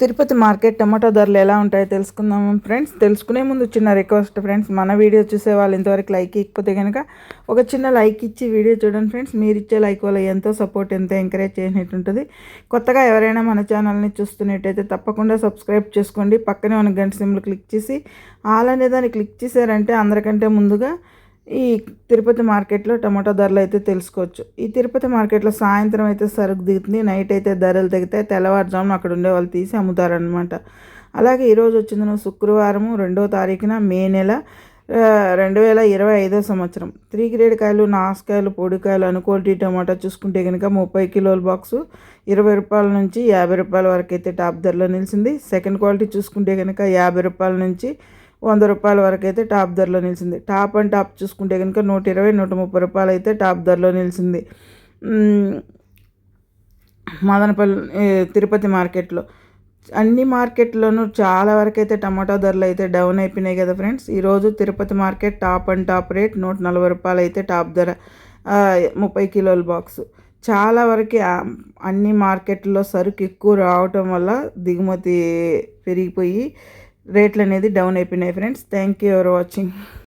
Tirupati market tomato ధరలు ఎలా ఉంటాయో తెలుసుకుందాం ఫ్రెండ్స్ తెలుసుకునే ముందు చిన్న రిక్వెస్ట్ ఫ్రెండ్స్ మన వీడియో చూసే వాళ్ళు ఇంతవరకు లైక్ ఇకపోతే కనుక ఒక చిన్న లైక్ ఇచ్చి వీడియో చూడండి ఫ్రెండ్స్. మీరు ఇచ్చే లైక్ వల్ల ఎంతో సపోర్ట్ ఎంతో ఎంకరేజ్ చేసినట్టు ఉంటుంది. కొత్తగా ఎవరైనా మన ఛానల్ని చూస్తున్నట్టయితే తప్పకుండా సబ్స్క్రైబ్ చేసుకోండి. పక్కనే ఉన్న గంట సిమ్లు క్లిక్ చేసి ఆల్ అనే దాన్ని క్లిక్ చేశారంటే అందరికంటే ముందుగా ఈ తిరుపతి మార్కెట్లో టమాటో ధరలు అయితే తెలుసుకోవచ్చు. ఈ తిరుపతి మార్కెట్లో సాయంత్రం అయితే సరుకు దిగుతుంది నైట్ అయితే ధరలు తగ్గితే తెల్లవారుజామున అక్కడ ఉండే వాళ్ళు తీసి అమ్ముతారనమాట అలాగే ఈరోజు వచ్చింది శుక్రవారము రెండో తారీఖున మే నెల రెండు వేల ఇరవై ఐదో సంవత్సరం. త్రీ గ్రేడ్ కాయలు నాసుకాయలు పొడికాయలు అనుకోటి టమాటా చూసుకుంటే కనుక ముప్పై కిలోల బాక్సు ఇరవై రూపాయల నుంచి యాభై రూపాయల వరకు అయితే టాప్ ధరలో నిలిచింది. సెకండ్ క్వాలిటీ చూసుకుంటే కనుక యాభై రూపాయల నుంచి వంద రూపాయల వరకు అయితే టాప్ ధరలో నిలిచింది. టాప్ అండ్ టాప్ చూసుకుంటే కనుక నూట ఇరవై నూట ముప్పై రూపాయలు అయితే టాప్ ధరలో నిలిచింది. మదనపల్లి తిరుపతి మార్కెట్లో. అన్ని మార్కెట్లోనూ చాలా వరకు అయితే టమాటా ధరలు అయితే డౌన్ అయిపోయినాయి కదా ఫ్రెండ్స్. ఈరోజు Tirupati market top and top rate నూట నలభై రూపాయలు అయితే టాప్ ధర. ముప్పై కిలోల బాక్స్. చాలా వరకు అన్ని మార్కెట్లో సరుకు ఎక్కువ రావటం వల్ల దిగుమతి పెరిగిపోయి రేట్లు అనేది డౌన్ అయిపోయినాయి friends. Thank you for watching.